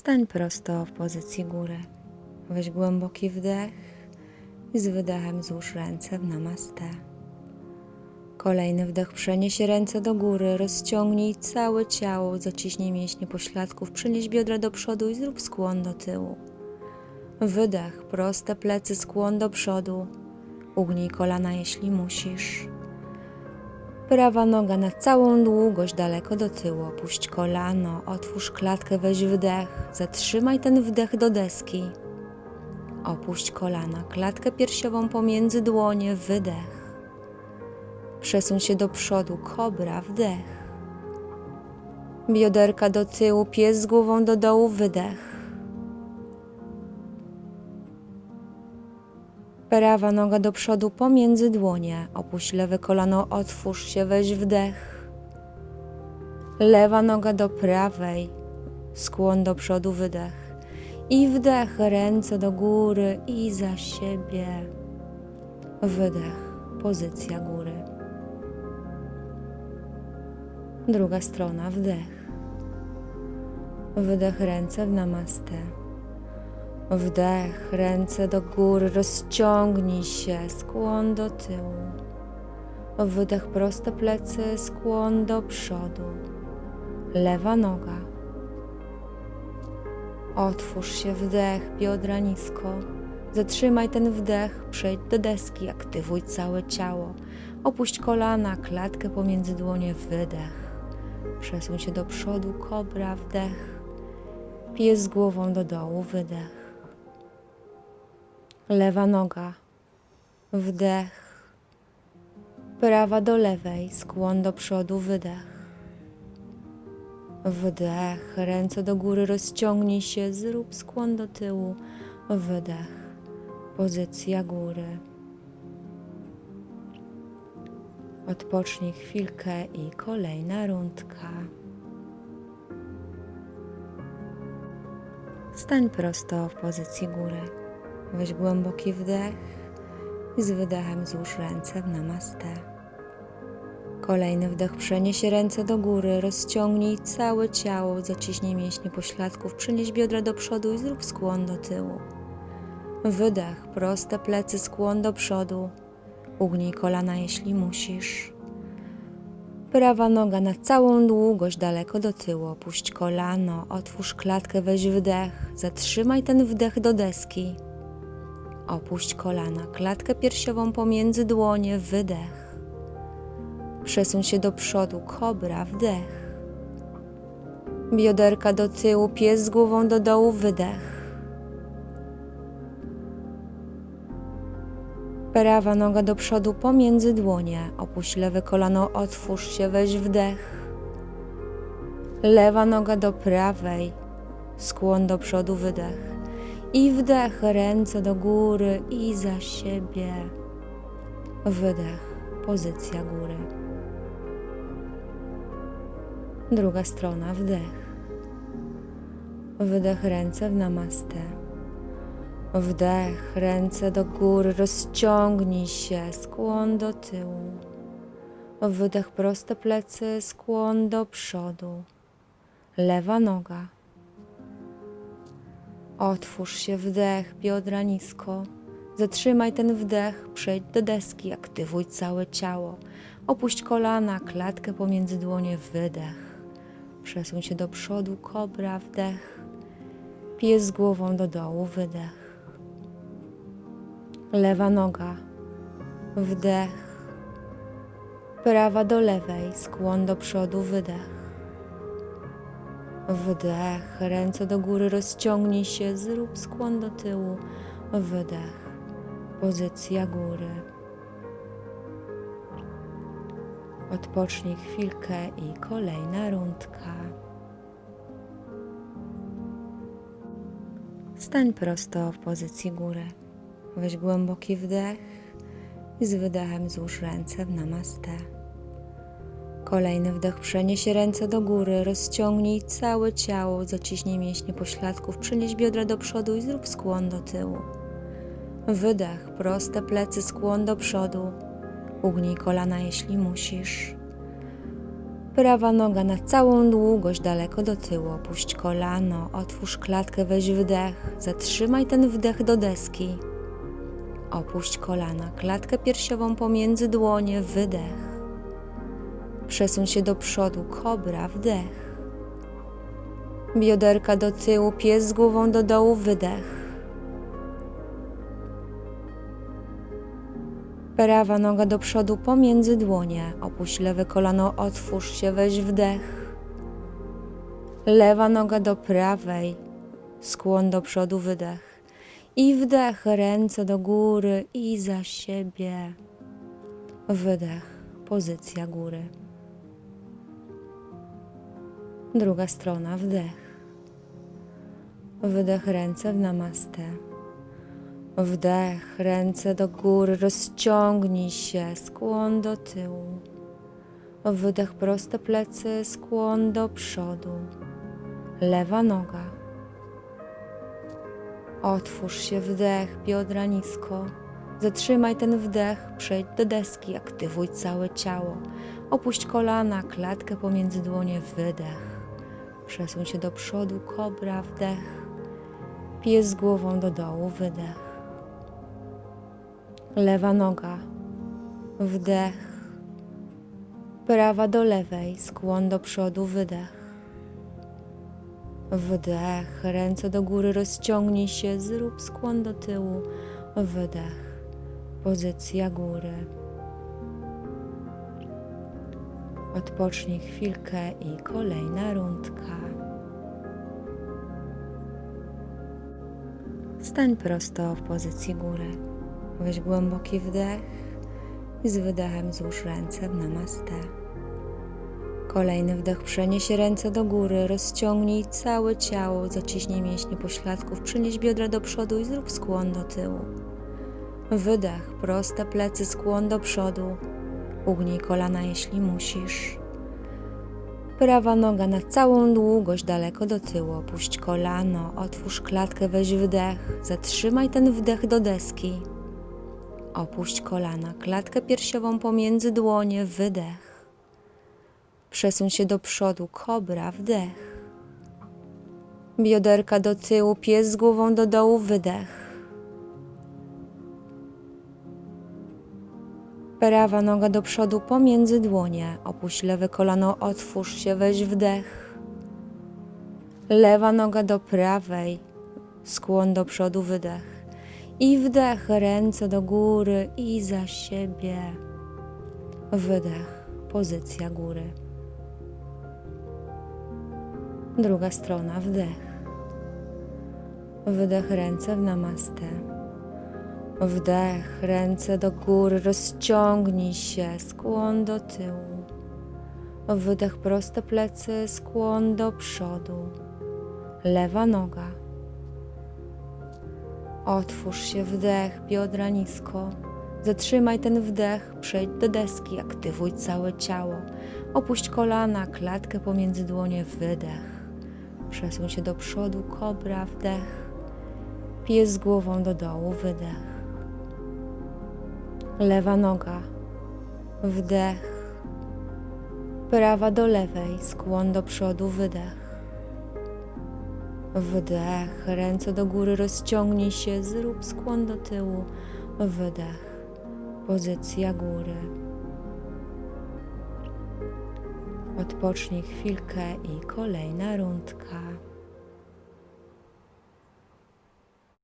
Stań prosto w pozycji góry. Weź głęboki wdech i z wydechem złóż ręce w namaste. Kolejny wdech przenieś ręce do góry, rozciągnij całe ciało, zaciśnij mięśnie pośladków, przenieś biodra do przodu i zrób skłon do tyłu. Wydech, proste plecy, skłon do przodu. Ugnij kolana, jeśli musisz. Prawa noga na całą długość daleko do tyłu. Opuść kolano, otwórz klatkę, weź wdech. Zatrzymaj ten wdech do deski. Opuść kolana, klatkę piersiową pomiędzy dłonie, wydech. Przesuń się do przodu, kobra, wdech. Bioderka do tyłu, pies z głową do dołu, wydech. Prawa noga do przodu pomiędzy dłonie. Opuść lewe kolano, otwórz się, weź wdech. Lewa noga do prawej. Skłon do przodu, wydech. I wdech, ręce do góry i za siebie. Wydech, pozycja góry. Druga strona, wdech. Wydech, ręce w namaste. Wdech, ręce do góry, rozciągnij się, skłon do tyłu. Wydech, proste plecy, skłon do przodu. Lewa noga. Otwórz się, wdech, biodra nisko. Zatrzymaj ten wdech, przejdź do deski, aktywuj całe ciało. Opuść kolana, klatkę pomiędzy dłonie, wydech. Przesuń się do przodu, kobra, wdech. Pies z głową do dołu, wydech. Lewa noga. Wdech. Prawa do lewej. Skłon do przodu. Wydech. Wdech. Ręce do góry. Rozciągnij się. Zrób skłon do tyłu. Wydech. Pozycja góry. Odpocznij chwilkę i kolejna rundka. Stań prosto w pozycji góry. Weź głęboki wdech i z wydechem złóż ręce w namaste. Kolejny wdech przenieś ręce do góry, rozciągnij całe ciało, zaciśnij mięśnie pośladków, przenieś biodra do przodu i zrób skłon do tyłu. Wydech, proste plecy, skłon do przodu. Ugnij kolana, jeśli musisz. Prawa noga na całą długość daleko do tyłu. Opuść kolano, otwórz klatkę, weź wdech. Zatrzymaj ten wdech do deski. Opuść kolana, klatkę piersiową pomiędzy dłonie, wydech. Przesuń się do przodu, kobra, wdech. Bioderka do tyłu, pies z głową do dołu, wydech. Prawa noga do przodu pomiędzy dłonie. Opuść lewe kolano, otwórz się, weź wdech. Lewa noga do prawej. Skłon do przodu, wydech. I wdech, ręce do góry i za siebie. Wydech, pozycja góry. Druga strona, wdech. Wydech, ręce w namaste. Wdech, ręce do góry, rozciągnij się, skłon do tyłu. Wydech, proste plecy, skłon do przodu. Lewa noga. Otwórz się, wdech, biodra nisko. Zatrzymaj ten wdech, przejdź do deski, aktywuj całe ciało. Opuść kolana, klatkę pomiędzy dłonie, wydech. Przesuń się do przodu, kobra, wdech. Pies z głową do dołu, wydech. Lewa noga, wdech. Prawa do lewej, skłon do przodu, wydech. Wdech, ręce do góry, rozciągnij się, zrób skłon do tyłu, wydech, pozycja góry. Odpocznij chwilkę i kolejna rundka. Stań prosto w pozycji góry. Weź głęboki wdech i z wydechem złóż ręce w namaste. Kolejny wdech przenieś ręce do góry, rozciągnij całe ciało, zaciśnij mięśnie pośladków, przenieś biodra do przodu i zrób skłon do tyłu. Wydech, proste plecy, skłon do przodu. Ugnij kolana, jeśli musisz. Prawa noga na całą długość, daleko do tyłu. Opuść kolano, otwórz klatkę, weź wdech. Zatrzymaj ten wdech do deski. Opuść kolana, klatkę piersiową pomiędzy dłonie, wydech. Przesuń się do przodu, kobra, wdech. Bioderka do tyłu, pies z głową do dołu, wydech. Prawa noga do przodu pomiędzy dłonie. Opuść lewe kolano, otwórz się, weź wdech. Lewa noga do prawej. Skłon do przodu, wydech. I wdech, ręce do góry i za siebie. Wydech, pozycja góry. Druga strona, wdech. Wydech, ręce w namaste. Wdech, ręce do góry, rozciągnij się, skłon do tyłu. Wydech, proste plecy, skłon do przodu. Lewa noga. Otwórz się, wdech, biodra nisko. Zatrzymaj ten wdech, przejdź do deski, aktywuj całe ciało. Opuść kolana, klatkę pomiędzy dłonie, wydech. Przesuń się do przodu, kobra, wdech. Pies głową do dołu, wydech. Lewa noga. Wdech. Prawa do lewej. Skłon do przodu. Wydech. Wdech. Ręce do góry. Rozciągnij się. Zrób skłon do tyłu. Wydech. Pozycja góry. Odpocznij chwilkę i kolejna rundka. Stań prosto w pozycji góry. Weź głęboki wdech i z wydechem złóż ręce w namaste. Kolejny wdech przenieś ręce do góry, rozciągnij całe ciało, zaciśnij mięśnie pośladków, przenieś biodra do przodu i zrób skłon do tyłu. Wydech, proste plecy, skłon do przodu. Ugnij kolana, jeśli musisz. Prawa noga na całą długość, daleko do tyłu. Opuść kolano, otwórz klatkę, weź wdech. Zatrzymaj ten wdech do deski. Opuść kolana, klatkę piersiową pomiędzy dłonie, wydech. Przesuń się do przodu, kobra, wdech. Bioderka do tyłu, pies z głową do dołu, wydech. Prawa noga do przodu pomiędzy dłonie. Opuść lewe kolano, otwórz się, weź wdech. Lewa noga do prawej. Skłon do przodu, wydech. I wdech, ręce do góry i za siebie. Wydech, pozycja góry. Druga strona, wdech. Wydech, ręce w namaste. Wdech, ręce do góry, rozciągnij się, skłon do tyłu. Wydech, proste plecy, skłon do przodu. Lewa noga. Otwórz się, wdech, biodra nisko. Zatrzymaj ten wdech, przejdź do deski, aktywuj całe ciało. Opuść kolana, klatkę pomiędzy dłonie, wydech. Przesuń się do przodu, kobra, wdech. Pies z głową do dołu, wydech. Lewa noga. Wdech. Prawa do lewej. Skłon do przodu. Wydech. Wdech. Ręce do góry. Rozciągnij się. Zrób skłon do tyłu. Wydech. Pozycja góry. Odpocznij chwilkę i kolejna rundka.